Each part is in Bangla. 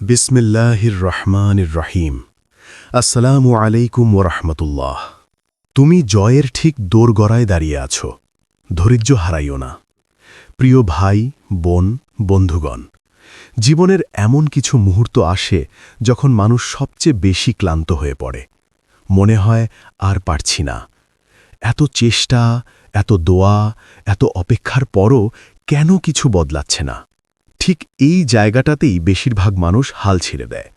বিসমিল্লাহির রহমানির রহিম। আসসালামু আলাইকুম ওরহমতুল্লাহ তুমি জয়ের ঠিক দোরগড়ায় দাঁড়িয়ে আছো। ধৈর্য হারাইও না। প্রিয় ভাই, বোন, বন্ধুগণ, জীবনের এমন কিছু মুহূর্ত আসে যখন মানুষ সবচেয়ে বেশি ক্লান্ত হয়ে পড়ে। মনে হয় আর পারছি না। এত চেষ্টা, এত দোয়া, এত অপেক্ষার পরও কেন কিছু বদলাচ্ছে না? ঠিক এই জায়গাটাতেই বেশিরভাগ মানুষ হাল ছেড়ে দেয়।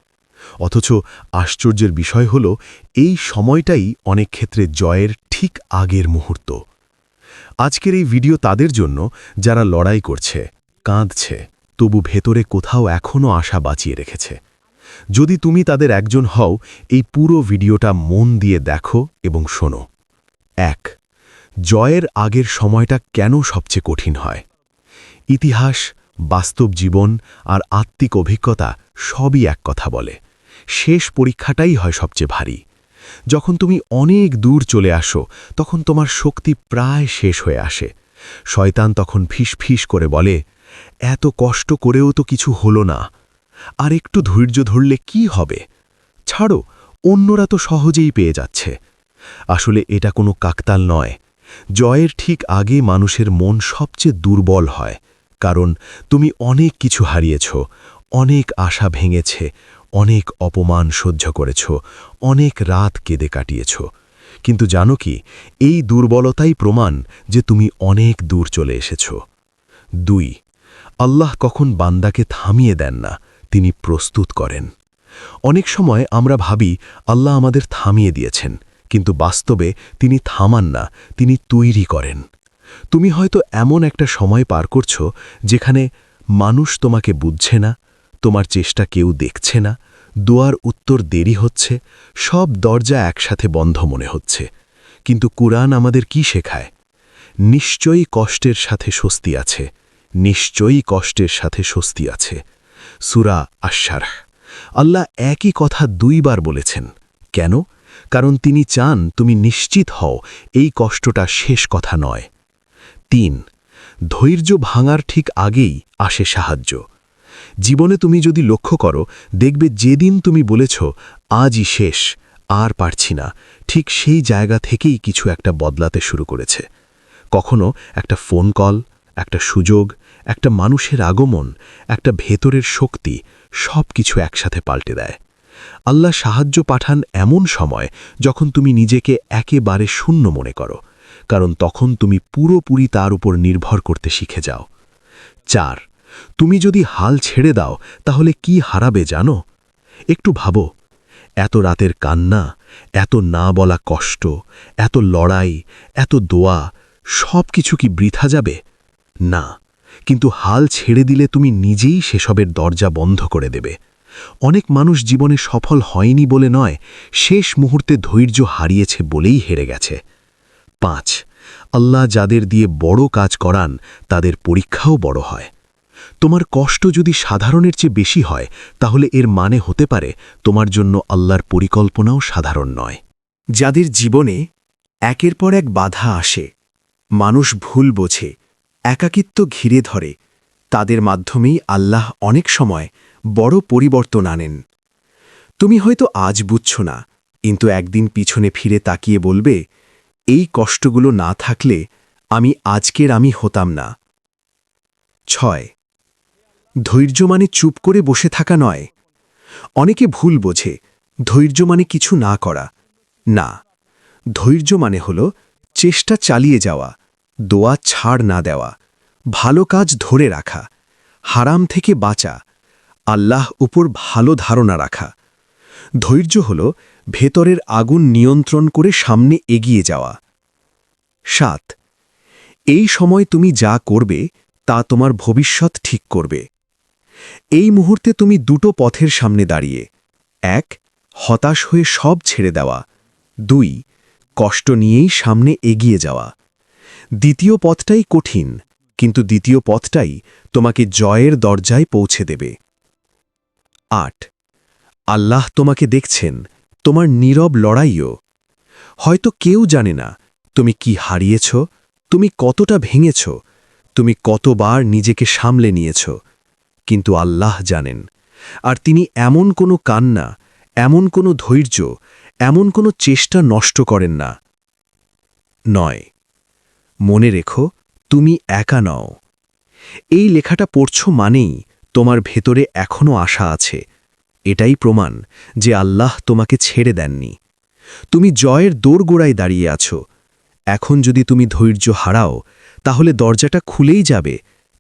অথচ আশ্চর্যের বিষয় হল, এই সময়টাই অনেক ক্ষেত্রে জয়ের ঠিক আগের মুহূর্ত। আজকের এই ভিডিও তাদের জন্য, যারা লড়াই করছে, কাঁদছে, তবু ভেতরে কোথাও এখনও আশা বাঁচিয়ে রেখেছে। যদি তুমি তাদের একজন হও, এই পুরো ভিডিওটা মন দিয়ে দেখো এবং শোনো। এক, জয়ের আগের সময়টা কেন সবচেয়ে কঠিন হয়? ইতিহাস বাস্তব জীবন আর আত্মিক অভিজ্ঞতা সবই এক কথা বলে। শেষ পরীক্ষাটাই হয় সবচেয়ে ভারী। যখন তুমি অনেক দূর চলে আসো, তখন তোমার শক্তি প্রায় শেষ হয়ে আসে। শয়তান তখন ফিস করে বলে, এত কষ্ট করেও তো কিছু হলো না। আর একটু ধৈর্য ধরলে কি হবে? ছাড়ো, অন্যরা তো সহজেই পেয়ে যাচ্ছে। আসলে এটা কোনো কাকতাল নয়। জয়ের ঠিক আগে মানুষের মন সবচেয়ে দুর্বল হয়। কারণ তুমি অনেক কিছু হারিয়েছ, অনেক আশা ভেঙেছে, অনেক অপমান সহ্য করেছ, অনেক রাত কেঁদে কাটিয়েছ। কিন্তু জানো কি, এই দুর্বলতাই প্রমাণ যে তুমি অনেক দূর চলে এসেছ। দুই, আল্লাহ কখন বান্দাকে থামিয়ে দেন না, তিনি প্রস্তুত করেন। অনেক সময় আমরা ভাবি, আল্লাহ আমাদের থামিয়ে দিয়েছেন, কিন্তু বাস্তবে তিনি থামান না, তিনি তৈরি করেন। তুমি হয়তো এমন একটা সময় পার করছ যেখানে মানুষ তোমাকে বুঝছে না, তোমার চেষ্টা কেউ দেখছে না, দোয়ার উত্তর দেরি হচ্ছে, সব দরজা একসাথে বন্ধ মনে হচ্ছে। কিন্তু কুরআন আমাদের কি শেখায়? নিশ্চয়ই কষ্টের সাথে স্বস্তি আছে, নিশ্চয়ই কষ্টের সাথে স্বস্তি আছে। সুরা আশ্বার আল্লাহ একই কথা দুইবার বলেছেন। কেন? কারণ তিনি চান তুমি নিশ্চিত হও, এই কষ্টটা শেষ কথা নয়। তিন, ধৈর্য ভাঙার ঠিক আগেই আসে সাহায্য। জীবনে তুমি যদি লক্ষ্য করো, দেখবে যেদিন তুমি বলেছ, আজই শেষ, আর পারছি না, ঠিক সেই জায়গা থেকেই কিছু একটা বদলাতে শুরু করেছে। কখনো একটা ফোন কল, একটা সুযোগ, একটা মানুষের আগমন, একটা ভেতরের শক্তি সব কিছু একসাথে পাল্টে দেয়। আল্লাহ সাহায্য পাঠান এমন সময় যখন তুমি নিজেকে একেবারে শূন্য মনে করো। কারণ তখন তুমি পুরোপুরি তার উপর নির্ভর করতে শিখে যাও। চার, তুমি যদি হাল ছেড়ে দাও, তাহলে কি হারাবে জানো? একটু ভাবো, এত রাতের কান্না, এত না বলা কষ্ট, এত লড়াই, এত দোয়া সব কিছু কি বৃথা যাবে? না, কিন্তু হাল ছেড়ে দিলে তুমি নিজেই সেসবের দরজা বন্ধ করে দেবে। অনেক মানুষ জীবনে সফল হয়নি বলে নয়, শেষ মুহূর্তে ধৈর্য হারিয়েছে বলেই হেরে গেছে। পাঁচ। আল্লাহ যাদের দিয়ে বড় কাজ করান, তাদের পরীক্ষাও বড় হয়। তোমার কষ্ট যদি সাধারণের চেয়ে বেশি হয়, তাহলে এর মানে হতে পারে তোমার জন্য আল্লাহর পরিকল্পনাও সাধারণ নয়। যাদের জীবনে একের পর এক বাধা আসে, মানুষ ভুল বোঝে, একাকিত্ব ঘিরে ধরে, তাদের মাধ্যমেই আল্লাহ অনেক সময় বড় পরিবর্তন আনেন। তুমি হয়তো আজ বুঝছ না, কিন্তু একদিন পিছনে ফিরে তাকিয়ে বলবে এই কষ্টগুলো না থাকলে আমি আজকের আমি হতাম না। ছয় ধৈর্য মানে চুপ করে বসে থাকা নয়। অনেকে ভুল বোঝে ধৈর্য মানে কিছু না করা। না ধৈর্য মানে হল চেষ্টা চালিয়ে যাওয়া, দোয়া ছাড় না দেওয়া, ভালো কাজ ধরে রাখা, হারাম থেকে বাঁচা, আল্লাহ উপর ভালো ধারণা রাখা। ধৈর্য হল ভেতরের আগুন নিয়ন্ত্রণ করে সামনে এগিয়ে যাওয়া। সাত, এই সময় তুমি যা করবে, তা তোমার ভবিষ্যৎ ঠিক করবে। এই মুহূর্তে তুমি দুটো পথের সামনে দাঁড়িয়ে। এক, হতাশ হয়ে সব ছেড়ে দেওয়া। দুই, কষ্ট নিয়েই সামনে এগিয়ে যাওয়া। দ্বিতীয় পথটাই কঠিন, কিন্তু দ্বিতীয় পথটাই তোমাকে জয়ের দরজায় পৌঁছে দেবে। আট আল্লাহ তোমাকে দেখছেন, তোমার নীরব লড়াইও। হয়তো কেউ জানে না, তুমি কি হারিয়েছ, তুমি কতটা ভেঙেছ, তুমি কতবার নিজেকে সামলে নিয়েছ। কিন্তু আল্লাহ জানেন, আর তিনি এমন কোনো কান্না, এমন কোনো ধৈর্য, এমন কোনো চেষ্টা নষ্ট করেন না। নয়, মনে রেখো, তুমি একা নও। এই লেখাটা পড়ছ মানেই তোমার ভেতরে এখনও আশা আছে। এটাই প্রমাণ যে আল্লাহ তোমাকে ছেড়ে দেননি। তুমি জয়ের দোরগোড়ায় দাঁড়িয়ে আছো। এখন যদি তুমি ধৈর্য হারাও, তাহলে দরজাটা খুলেই যাবে,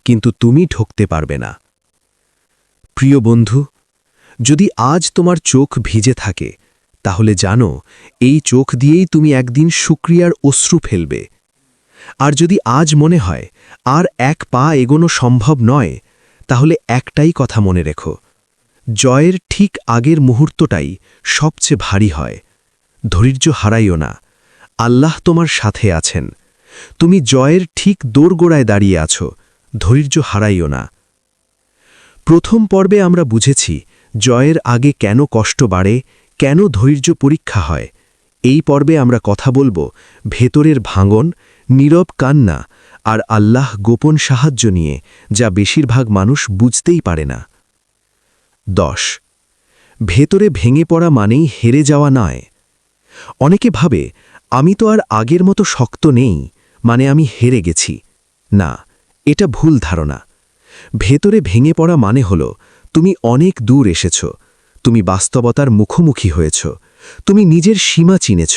কিন্তু তুমি ঢুকতে পারবে না। প্রিয় বন্ধু, যদি আজ তোমার চোখ ভিজে থাকে, তাহলে জানো, এই চোখ দিয়েই তুমি একদিন শুক্রিয়ার অশ্রু ফেলবে। আর যদি আজ মনে হয়, আর এক পা এগোনো সম্ভব নয়, তাহলে একটাই কথা মনে রেখো জয়ের ঠিক আগের মুহূর্তটাই সবচেয়ে ভারী হয়। ধৈর্য হারাইও না। আল্লাহ তোমার সাথে আছেন। তুমি জয়ের ঠিক দোরগোড়ায় দাঁড়িয়ে আছো। ধৈর্য হারাইও না। প্রথম পর্বে আমরা বুঝেছি জয়ের আগে কেন কষ্ট বাড়ে, কেন ধৈর্য পরীক্ষা হয়। এই পর্বে আমরা কথা বলব ভেতরের ভাঙন, নীরব কান্না আর আল্লাহ গোপন সাহায্য নিয়ে, যা বেশিরভাগ মানুষ বুঝতেই পারে না। দশ। ভেতরে ভেঙে পড়া মানেই হেরে যাওয়া নয়। অনেকে ভাবে, আমি তো আর আগের মতো শক্ত নেই মানে আমি হেরে গেছি। না, এটা ভুল ধারণা। ভেতরে ভেঙে পড়া মানে হল, তুমি অনেক দূর এসেছ, তুমি বাস্তবতার মুখোমুখি হয়েছ, তুমি নিজের সীমা চিনেছ।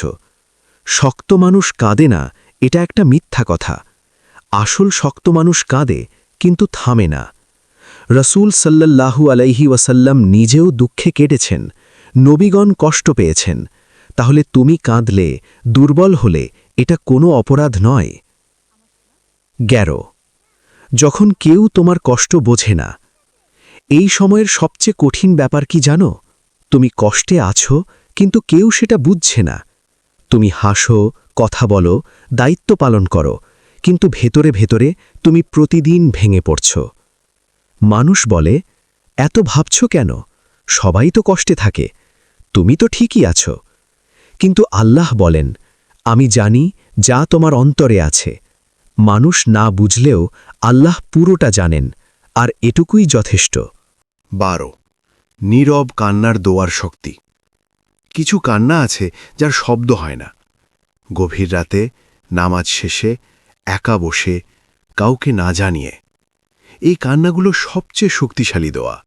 শক্ত মানুষ কাঁদে না, এটা একটা মিথ্যা কথা। আসল শক্ত মানুষ কাঁদে, কিন্তু থামে না। রসুল সাল্লাল্লাহু আলাইহি ওয়াসাল্লাম নিজেও দুঃখে কেটেছেন, নবীগণ কষ্ট পেয়েছেন। তাহলে তুমি কাঁদলে, দুর্বল হলে এটা কোনো অপরাধ নয়। গ্যারো, যখন কেউ তোমার কষ্ট বোঝে না, এই সময়ের সবচেয়ে কঠিন ব্যাপার কি জানো? তুমি কষ্টে আছো, কিন্তু কেউ সেটা বুঝছে না। তুমি হাসো, কথা বলো, দায়িত্ব পালন করো, কিন্তু ভেতরে ভেতরে তুমি প্রতিদিন ভেঙে পড়ছ। মানুষ বলে, এত ভাবছ কেন? সবাই তো কষ্টে থাকে। তুমি তো ঠিকই আছো। কিন্তু আল্লাহ বলেন, আমি জানি যা তোমার অন্তরে আছে। মানুষ না বুঝলেও আল্লাহ পুরোটা জানেন, আর এটুকুই যথেষ্ট। বারো। নীরব কান্নার দোয়ার শক্তি। কিছু কান্না আছে যার শব্দ হয় না। গভীর রাতে, নামাজ শেষে, একা বসে, কাউকে না জানিয়ে। এই কান্নাগুলো সবচেয়ে শক্তিশালী দোয়া।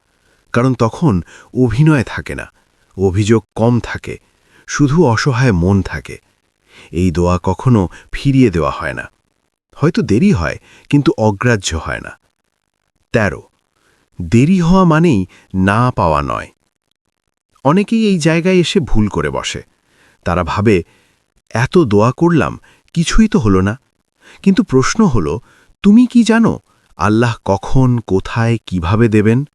কারণ তখন অভিনয় থাকে না, অভিযোগ কম থাকে, শুধু অসহায় মন থাকে। এই দোয়া কখনো ফিরিয়ে দেওয়া হয় না। হয়তো দেরি হয়, কিন্তু অগ্রাহ্য হয় না। ১৩ দেরি হওয়া মানেই না পাওয়া নয়। অনেকেই এই জায়গায় এসে ভুল করে বসে। তারা ভাবে, এত দোয়া করলাম, কিছুই তো হলো না। কিন্তু প্রশ্ন হলো, তুমি কি জানো আল্লাহ কখন, কোথায়, কীভাবে দেবেন?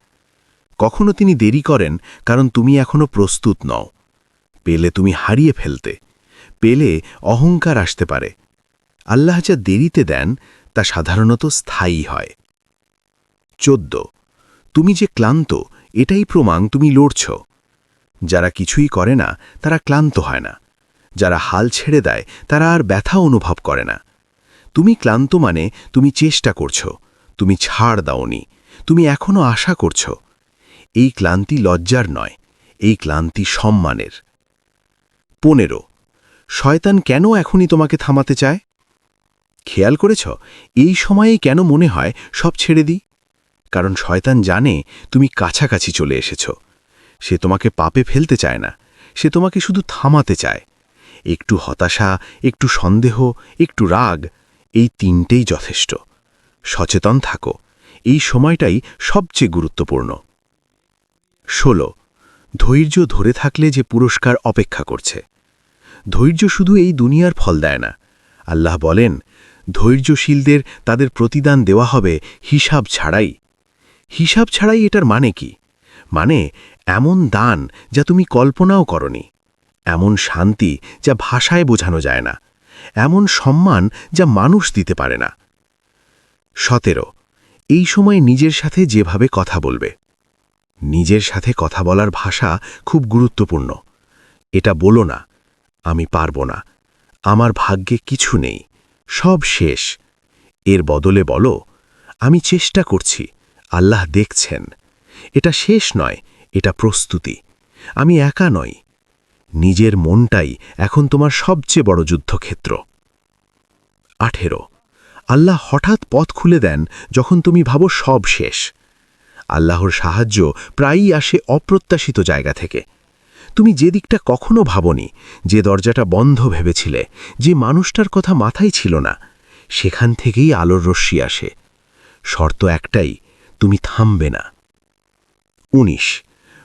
কখনো তিনি দেরি করেন, কারণ তুমি এখনও প্রস্তুত নও। পেলে তুমি হারিয়ে ফেলতে, পেলে অহংকার আসতে পারে। আল্লাহ যা দেরিতে দেন, তা সাধারণত স্থায়ী হয়। চোদ্দ। তুমি যে ক্লান্ত, এটাই প্রমাণ তুমি লড়ছ। যারা কিছুই করে না, তারা ক্লান্ত হয় না। যারা হাল ছেড়ে দেয়, তারা আর ব্যথা অনুভব করে না। তুমি ক্লান্ত মানে তুমি চেষ্টা করছ। তুমি ছাড় দাওনি, তুমি এখনও আশা করছ। এই ক্লান্তি লজ্জার নয়, এই ক্লান্তি সম্মানের। পনেরো, শয়তান কেন এখনই তোমাকে থামাতে চায়? খেয়াল করেছ, এই সময়ে কেন মনে হয় সব ছেড়ে দিই? কারণ শয়তান জানে তুমি কাছাকাছি চলে এসেছ। সে তোমাকে পাপে ফেলতে চায় না, সে তোমাকে শুধু থামাতে চায়। একটু হতাশা, একটু সন্দেহ, একটু রাগ, এই তিনটেই যথেষ্ট। সচেতন থাকো। এই সময়টাই সবচেয়ে গুরুত্বপূর্ণ। ষোলো। ধৈর্য ধরে থাকলে যে পুরস্কার অপেক্ষা করছে। ধৈর্য শুধু এই দুনিয়ার ফল দেয় না। আল্লাহ বলেন, ধৈর্যশীলদের তাদের প্রতিদান দেওয়া হবে হিসাব ছাড়াই। হিসাব ছাড়াই এটার মানে কি? মানে এমন দান যা তুমি কল্পনাও করনি। এমন শান্তি যা ভাষায় বোঝানো যায় না। এমন সম্মান যা মানুষ দিতে পারে না। সতেরো। এই সময় নিজের সাথে যেভাবে কথা বলবে। নিজের সাথে কথা বলার ভাষা খুব গুরুত্বপূর্ণ। এটা বলো না, আমি পারব না। আমার ভাগ্যে কিছু নেই, সব শেষ। এর বদলে বলো, আমি চেষ্টা করছি, আল্লাহ দেখছেন। এটা শেষ নয়, এটা প্রস্তুতি। আমি একা নই। নিজের মনটাই এখন তোমার সবচেয়ে বড় যুদ্ধক্ষেত্র। আঠেরো। আল্লাহ হঠাৎ পথ খুলে দেন যখন তুমি ভাবো সব শেষ। আল্লাহর সাহায্য প্রায়ই আসে অপ্রত্যাশিত জায়গা থেকে। তুমি যে দিকটা কখনো ভাবনি, যে দরজাটা বন্ধ ভেবেছিলে, যে মানুষটার কথা মাথায় ছিল না, সেখান থেকেই আলোর রশ্মি আসে। শর্ত একটাই, তুমি থামবে না। ১৯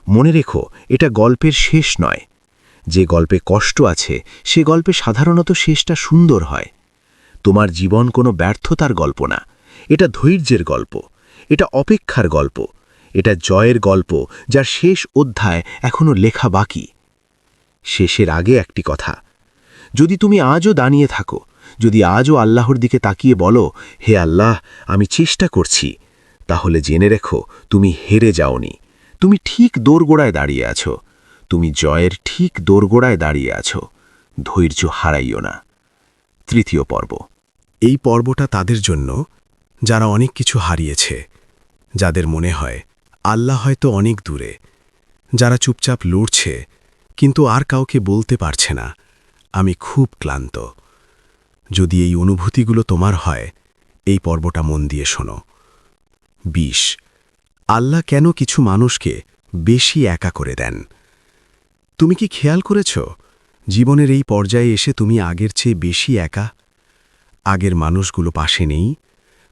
মনে রেখো, এটা গল্পের শেষ নয়। যে গল্পে কষ্ট আছে, সে গল্পে সাধারণত শেষটা সুন্দর হয়। তোমার জীবন কোনো ব্যর্থতার গল্প না। এটা ধৈর্যের গল্প। এটা অপেক্ষার গল্প। এটা জয়ের গল্প যার শেষ অধ্যায় এখনও লেখা বাকি। শেষের আগে একটি কথা। যদি তুমি আজও দাঁড়িয়ে থাকো, যদি আজও আল্লাহর দিকে তাকিয়ে বলো, হে আল্লাহ, আমি চেষ্টা করছি। তাহলে জেনে রেখো, তুমি হেরে যাওনি। তুমি ঠিক দোরগোড়ায় দাঁড়িয়ে আছো। তুমি জয়ের ঠিক দোরগোড়ায় দাঁড়িয়ে আছো। ধৈর্য হারাইও না। তৃতীয় পর্ব। এই পর্বটা তাদের জন্য, যারা অনেক কিছু হারিয়েছে, যাদের মনে হয় আল্লাহ হয়তো অনেক দূরে, যারা চুপচাপ লড়ছে, কিন্তু আর কাউকে বলতে পারছে না, আমি খুব ক্লান্ত। যদি এই অনুভূতিগুলো তোমার হয়, এই পর্বটা মন দিয়ে শোনো। বিশ, আল্লাহ কেন কিছু মানুষকে বেশি একা করে দেন? তুমি কি খেয়াল করেছ, জীবনের এই পর্যায়ে এসে তুমি আগের চেয়ে বেশি একা? আগের মানুষগুলো পাশে নেই,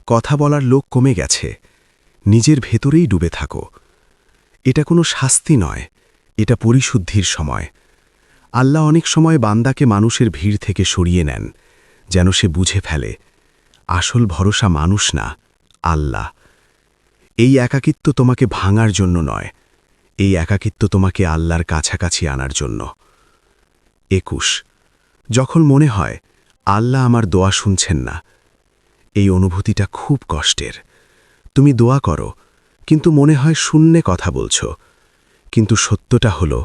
কথা বলার লোক কমে গেছে, নিজের ভেতরেই ডুবে থাকো। এটা কোনো শাস্তি নয়, এটা পরিশুদ্ধির সময়। আল্লাহ অনেক সময় বান্দাকে মানুষের ভিড় থেকে সরিয়ে নেন, যেন সে বুঝে ফেলে, আসল ভরসা মানুষ না, আল্লাহ। এই একাকিত্ব তোমাকে ভাঙার জন্য নয়, এই একাকিত্ব তোমাকে আল্লাহর কাছাকাছি আনার জন্য। একুশ, যখন মনে হয় আল্লাহ আমার দোয়া শুনছেন না। এই অনুভূতিটা খুব কষ্টের। তুমি দোয়া করো, কিন্তু মনে হয় শূন্যে কথা বলছ। কিন্তু সত্যটা হলো,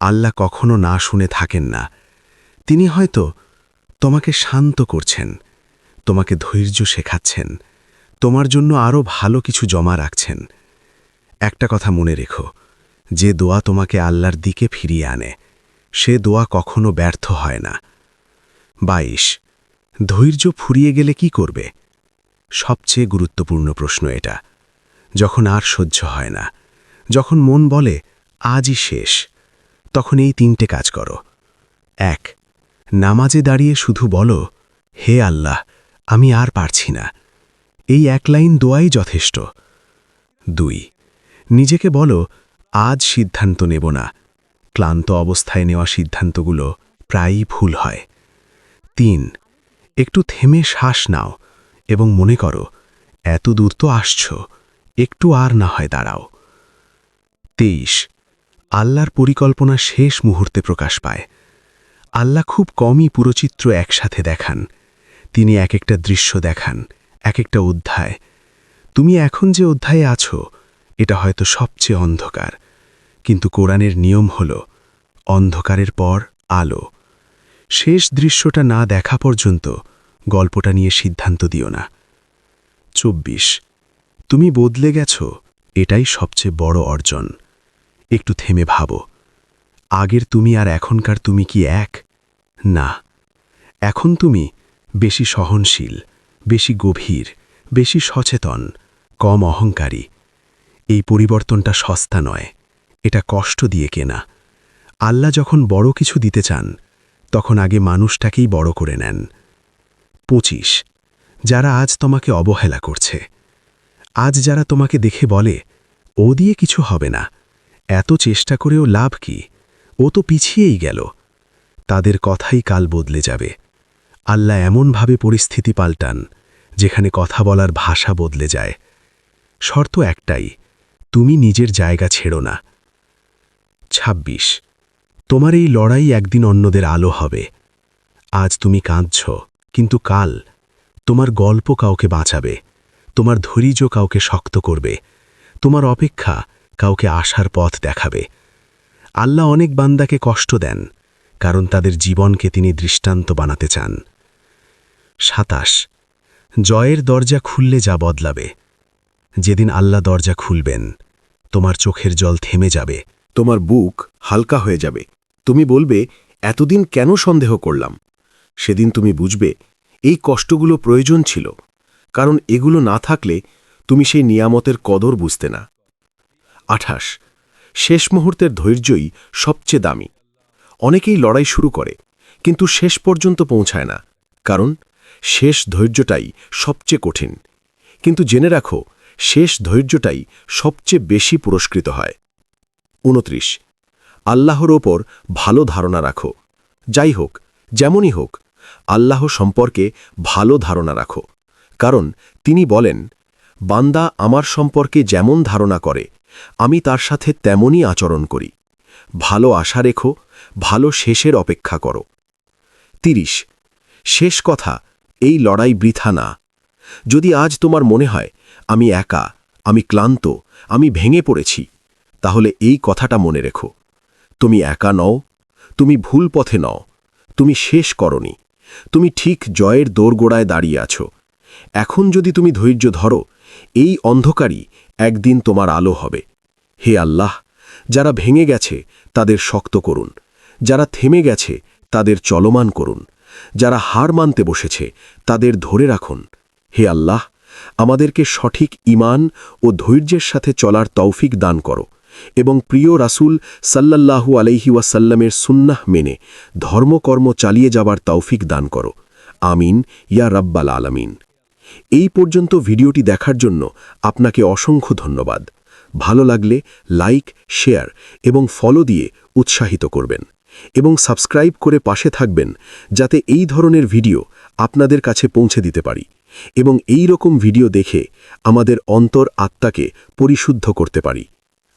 আল্লাহ কখনো না শুনে থাকেন না। তিনি হয়তো তোমাকে শান্ত করছেন, তোমাকে ধৈর্য শেখাচ্ছেন, তোমার জন্য আরও ভালো কিছু জমা রাখছেন। একটা কথা মনে রেখো, যে দোয়া তোমাকে আল্লাহর দিকে ফিরিয়ে আনে, সে দোয়া কখনো ব্যর্থ হয় না। বাইশ। ধৈর্য ফুরিয়ে গেলে কি করবে? সবচেয়ে গুরুত্বপূর্ণ প্রশ্ন এটা। যখন আর সহ্য হয় না, যখন মন বলে, আজই শেষ তখন এই তিনটে কাজ করো। এক, নামাজে দাঁড়িয়ে শুধু বলো, হে আল্লাহ, আমি আর পারছি না। এই এক লাইন দোয়াই যথেষ্ট। দুই, নিজেকে বলো, আজ সিদ্ধান্ত নেব না। ক্লান্ত অবস্থায় নেওয়া সিদ্ধান্তগুলো প্রায়ই ভুল হয়। তিন। একটু থেমে শ্বাস নাও এবং মনে করো, এত দূর তো আসছ, একটু আর না হয় দাঁড়াও। তেইশ। আল্লাহর পরিকল্পনা শেষ মুহূর্তে প্রকাশ পায়। আল্লাহ খুব কমই পুরোচিত্র একসাথে দেখান। তিনি এক একটা দৃশ্য দেখান, এক একটা অধ্যায়। তুমি এখন যে অধ্যায়ে আছো, এটা হয়তো সবচেয়ে অন্ধকার। কিন্তু কোরআনের নিয়ম হল, অন্ধকারের পর আলো। শেষ দৃশ্যটা না দেখা পর্যন্ত গল্পটা নিয়ে সিদ্ধান্ত দিও না। চব্বিশ, তুমি বদলে গেছ, এটাই সবচেয়ে বড় অর্জন। একটু থেমে ভাবো, আগের তুমি আর এখনকার তুমি কি এক? না, এখন তুমি বেশি সহনশীল, বেশি গভীর, বেশি সচেতন, কম অহংকারী। এই পরিবর্তনটা সস্তা নয়, এটা কষ্ট দিয়ে কেনা। আল্লাহ যখন বড় কিছু দিতে চান তখন আগে মানুষটাকেই বড় করে নেন। পঁচিশ, যারা আজ তোমাকে অবহেলা করছে। আজ যারা তোমাকে দেখে বলে, ও দিয়ে কিছু হবে না। এত চেষ্টা করেও লাভ কি? ও তো পিছিয়েই গেল। তাদের কথাই কাল বদলে যাবে। আল্লাহ এমনভাবে পরিস্থিতি পাল্টান, যেখানে কথা বলার ভাষা বদলে যায়। শর্ত একটাই, তুমি নিজের জায়গা ছেড়ো না। ২৬ তোমার এই লড়াই একদিন অন্যদের আলো হবে। আজ তুমি কাঁদছ, কিন্তু কাল তোমার গল্প কাউকে বাঁচাবে, তোমার ধৈর্য কাউকে শক্ত করবে, তোমার অপেক্ষা কাউকে আসার পথ দেখাবে। আল্লাহ অনেক বান্দাকে কষ্ট দেন, কারণ তাদের জীবনকে তিনি দৃষ্টান্ত বানাতে চান। সাতাশ, জয়ের দরজা খুললে যা বদলাবে। যেদিন আল্লাহ দরজা খুলবেন, তোমার চোখের জল থেমে যাবে। তোমার বুক হালকা হয়ে যাবে। তুমি বলবে, এতদিন কেন সন্দেহ করলাম? সেদিন তুমি বুঝবে, এই কষ্টগুলো প্রয়োজন ছিল, কারণ এগুলো না থাকলে তুমি সেই নিয়ামতের কদর বুঝতে না। আঠাশ, শেষ মুহূর্তের ধৈর্যই সবচেয়ে দামি। অনেকেই লড়াই শুরু করে, কিন্তু শেষ পর্যন্ত পৌঁছায় না, কারণ শেষ ধৈর্যটাই সবচেয়ে কঠিন। কিন্তু জেনে রাখো, শেষ ধৈর্যটাই সবচেয়ে বেশি পুরস্কৃত হয়। উনত্রিশ আল্লাহর ওপর ভালো ধারণা রাখো। যাই হোক, যেমনই হোক, আল্লাহ সম্পর্কে ভালো ধারণা রাখো। কারণ তিনি বলেন, বান্দা আমার সম্পর্কে যেমন ধারণা করে, আমি তার সাথে তেমনই আচরণ করি। ভালো আশা রেখো, ভালো শেষের অপেক্ষা করো। তিরিশ। শেষ কথা, এই লড়াই বৃথা না। যদি আজ তোমার মনে হয়, আমি একা, আমি ক্লান্ত, আমি ভেঙে পড়েছি তাহলে এই কথাটা মনে রেখো। তুমি একা নও, তুমি ভুল পথে নও, তুমি শেষ করনি, তুমি ঠিক জয়ের দোরগোড়ায় দাঁড়িয়ে আছো। এখন যদি তুমি ধৈর্য ধরো, এই অন্ধকারই একদিন তোমার আলো হবে। হে আল্লাহ, যারা ভেঙে গেছে, তাদের শক্ত করুন। যারা থেমে গেছে, তাদের চলমান করুন। যারা হার মানতে বসেছে, তাদের ধরে রাখুন। হে আল্লাহ, আমাদেরকে সঠিক ইমান ও ধৈর্যের সাথে চলার তৌফিক দান করো। এবং প্রিয় রাসূল সাল্লাল্লাহু আলাইহি ওয়াসাল্লামের সুন্নাহ মেনে ধর্মকর্ম চালিয়ে যাবার তৌফিক দান করো। আমিন, ইয়া রাব্বাল আলামিন। এই পর্যন্ত ভিডিওটি দেখার জন্য আপনাকে অসংখ্য ধন্যবাদ। ভালো লাগলে লাইক, শেয়ার এবং ফলো দিয়ে উৎসাহিত করবেন এবং সাবস্ক্রাইব করে পাশে থাকবেন যাতে এই ধরনের ভিডিও আপনাদের কাছে পৌঁছে দিতে পারি এবং এই রকম ভিডিও দেখে আমাদের অন্তর আত্মাকে পরিশুদ্ধ করতে পারি।